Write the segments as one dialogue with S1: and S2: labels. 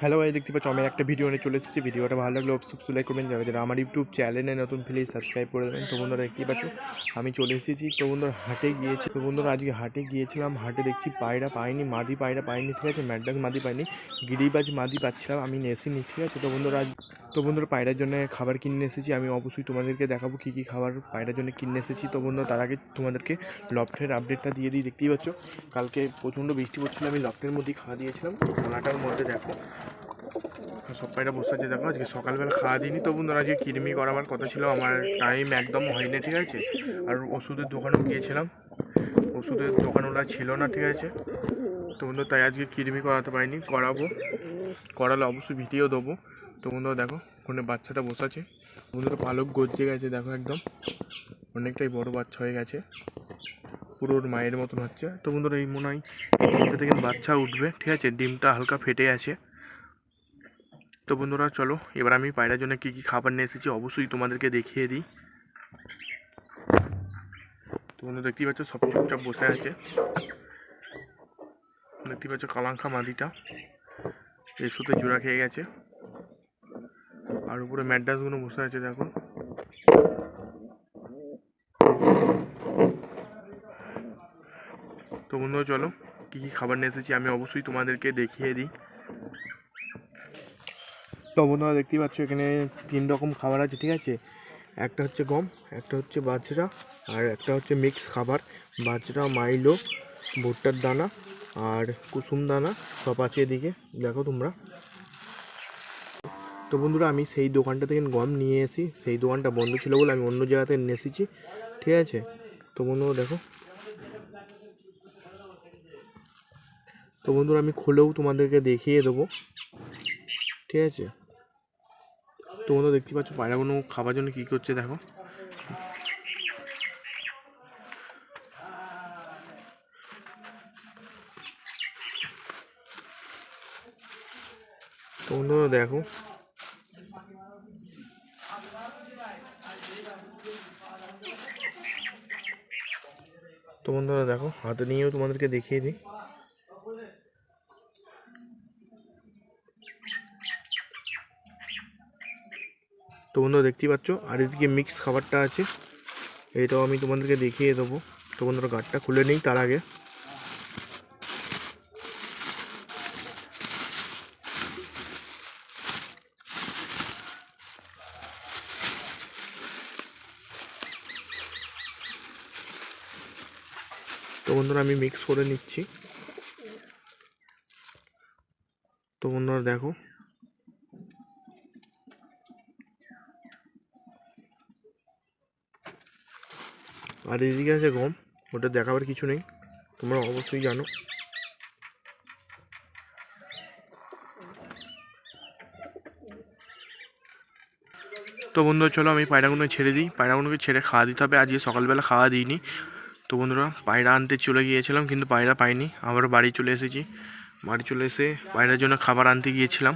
S1: Hello ভাই দেখতে পাচ্ছ, আমি একটা ভিডিও নিয়ে চলে এসেছি। ভিডিওটা ভালো লাগলে অবশ্যই লাইক করবেন যাবে যারা আমার ইউটিউব চ্যানেলে নতুন প্লিজ সাবস্ক্রাইব করে দেবেন। তো বন্ধুরা দেখতে পাচ্ছ, আমি চলে এসেছি। তো বন্ধুরা, হাটে গিয়েছি। তো বন্ধুরা, আজকে হাটে গিয়েছিলাম। হাটে দেখছি পায়রা পাইনি মাদি পায়রা পাইনি ঠিক আছে? ম্যাডাক মাদি পাইনি গিরিবাজ মাদি পাচ্ছিলাম। আমি নেসিনি ঠিক আছে? তো বন্ধুরা আজ তো বন্ধুরা, পায়রার জন্য খাবার কিনে এসেছি। আমি অবশ্যই তোমাদেরকে দেখাবো কী কী খাবার পায়রার জন্য কিনে এসেছি। তো বন্ধুরা, তার আগে তোমাদেরকে লফটের আপডেটটা দিয়ে দিই, দেখতেই পাচ্ছ? কালকে প্রচণ্ড বৃষ্টি পড়ছিল, আমি লফটের মধ্যেই খাওয়া দিয়েছিলাম। খানাটার মধ্যে দেখো সব পায়রা বসে আছে, দেখো, আজকে সকালবেলা খাওয়া দিইনি। তো বন্ধুরা, আজকে কিরমি করাবার কথা ছিল, আমার টাইম একদম হয়নি, ঠিক আছে? আর ওষুধের দোকানেও গিয়েছিলাম। ওষুধের দোকানওয়ালা ছিল না, ঠিক আছে? তো বন্ধু তাই আজকে কিরমি করাতে পারিনি, করাবো। করালে অবশ্যই ভিডিও দেবো। তো দেখো, ওখানে বাচ্চাটা বসে আছে। বন্ধুরা পালক গজ্জে গেছে, দেখো একদম। অনেকটাই বড় বাচ্চা হয়ে গেছে। পুরো মায়ের মতন হচ্ছে। তো বন্ধুরা এই মনে হয় থেকে বাচ্চা উঠবে, ঠিক আছে? ডিমটা হালকা ফেটে আছে তো বন্ধুরা চলো, এবার আমি পায়রার জন্য কী কী খাবার নিয়ে এসেছি অবশ্যই তোমাদেরকে দেখিয়ে দিই। তো বন্ধু দেখতেই পাচ্ছ, সব চুপচাপ বসে আছে। দেখতেই পাচ্ছ কালাঙ্খা মাদিটা এসুতে জোড়া খেয়ে গেছে। আর উপরে ম্যাড্রাসগুলো বসে আছে, দেখো। তো বন্ধুরা, চলো, কী কী খাবার নিয়ে এসেছি আমি অবশ্যই তোমাদেরকে দেখিয়ে দিই। তো বন্ধুরা, দেখতেই পাচ্ছ, এখানে তিন রকম খাবার আছে, ঠিক আছে? একটা হচ্ছে গম, একটা হচ্ছে বাজরা, আর একটা হচ্ছে মিক্স খাবার। বাজরা, মাইলো, ভুট্টার দানা, আর কুসুম দানা, সব আছে এদিকে। দেখো তোমরা। তো বন্ধুরা, আমি সেই দোকানটা থেকে গম নিয়ে এসি সেই দোকানটা বন্ধ ছিল বলে আমি অন্য জায়গাতে নিয়ে ঠিক আছে? তো বন্ধুরা, দেখো। তো বন্ধুরা, আমি খুলেও তোমাদেরকে দেখিয়ে দেবো। ঠিক আছে? তো বন্ধুরা, দেখতে পাচ্ছ পায়রাগুলো খাবার জন্য কী করছে, দেখো। তো বন্ধুরা, দেখো। তো বন্ধুরা দেখো, হাতে নিয়েও তোমাদেরকে দেখিয়ে দিই। তো বন্ধুরা দেখতেই পাচ্ছ, আর এদিকে মিক্স খাবারটা আছে, এটাও আমি তোমাদেরকে দেখিয়ে দেবো। তো বন্ধুরা গাটটা খুলে নিই তার আগে। বন্ধুরা, আমি মিক্স করে নিচ্ছি। তো বন্ধুরা, দেখো। আর এদিকে আছে গম, ওটা দেখাবার কিছু নেই, তোমরা অবশ্যই জানো। তো বন্ধুরা, চলো আমি পায়রাগুলো ছেড়ে দিই। পায়রাগুলোকে ছেড়ে খাওয়া দিতে হবে, আজকে সকালবেলা খাওয়া দিইনি। তো বন্ধুরা পায়রা আনতে চলে গিয়েছিলাম কিন্তু পায়রা পাইনি। আবার বাড়ি চলে এসেছি। বাড়ি চলে এসে পায়রার জন্য খাবার আনতে গিয়েছিলাম।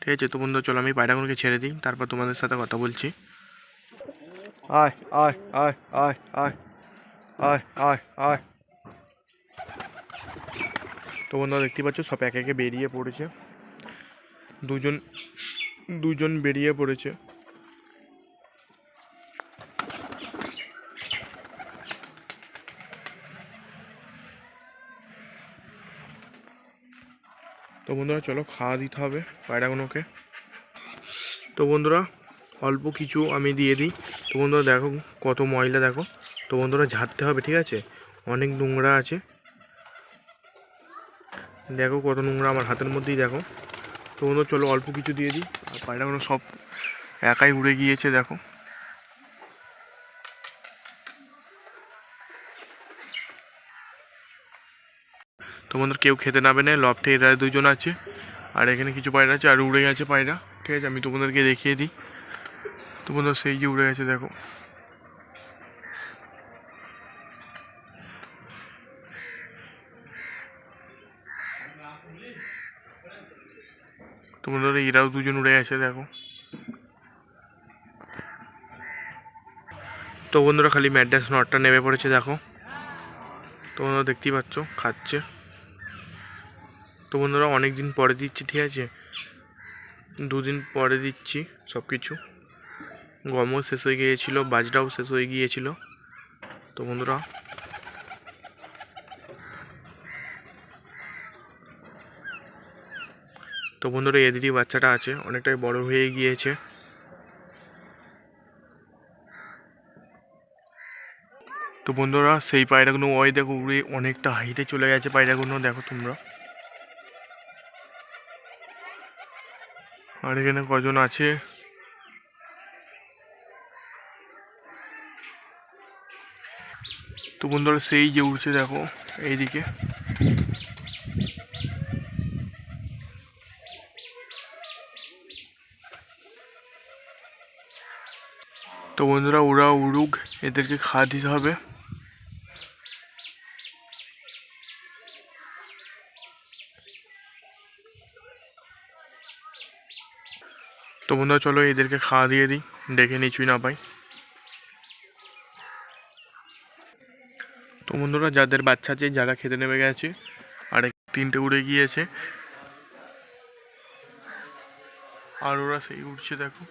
S1: ঠিক আছে তো বন্ধুরা চলো আমি পায়রাগুলোকে ছেড়ে দিই। তারপর তোমাদের সাথে কথা বলছি। আয় আয় আয় আয় আয় আয় আয় আয়। তো বন্ধুরা দেখতে পাচ্ছ সব একে একে বেরিয়ে পড়েছে। দুজন দুজন বেরিয়ে পড়েছে। তো বন্ধুরা, চলো খাওয়া দিতে হবে পায়রাগুলোকে। তো বন্ধুরা, অল্প কিছু আমি দিয়ে দিই। তো বন্ধুরা, দেখো কত ময়লা, দেখো। তো বন্ধুরা, ঝাড়তে হবে, ঠিক আছে? অনেক নোংরা আছে। দেখো কত নোংরা আমার হাতের মধ্যেই, দেখো। তো বন্ধুরা, চলো অল্প কিছু দিয়ে দিই। আর পায়রাগুলো সব একাই উড়ে গিয়েছে, দেখো। তো বন্ধুরা কেউ খেতে নাবে না লফটে এরা দুজন আছে। আর এখানে কিছু পায়রা আছে, আর উড়ে গেছে পায়রা। ঠিক আছে, আমি তোমাদেরকে দেখিয়ে দিই। তো সেই যে উড়ে গেছে, দেখো। তো বন্ধুরা এরাও দুজন উড়ে গেছে, দেখো। তো বন্ধুরা, খালি ম্যাড্রাস নটটা নেমে পড়েছে, দেখো। তো বন্ধুরা দেখতেই পাচ্ছ, খাচ্ছে। তো বন্ধুরা অনেক দিন পরে দিচ্ছি, ঠিক আছে? দুদিন পরে দিচ্ছি সব কিছু গমও শেষ হয়ে গিয়েছিল বাজটাও শেষ হয়ে গিয়েছিল। তো বন্ধুরা তো বন্ধুরা এদেরই বাচ্চাটা আছে, অনেকটাই বড় হয়ে গিয়েছে। তো বন্ধুরা, সেই পায়রাগুলো, ওই দেখো, উড়ে অনেকটা হাইটে চলে গেছে পায়রাগুলো, দেখো তোমরা। আর এখানে কজন আছে? তো বন্ধুরা, সেই যে উঠছে দেখো, এইদিকে। তো বন্ধুরা, ওরা উড়ুক, এদেরকে খাওয়া দিতে হবে। তো বন্ধুরা, চলো এদেরকে খাওয়া দিয়ে দিই। ডেকে নিচুই না পাই। তো বন্ধুরা, যাদের বাচ্চা আছে, যারা খেতে নেমে গেছে, আর তিনটে উড়ে গিয়েছে। আর ওরা সেই উঠছে দেখো।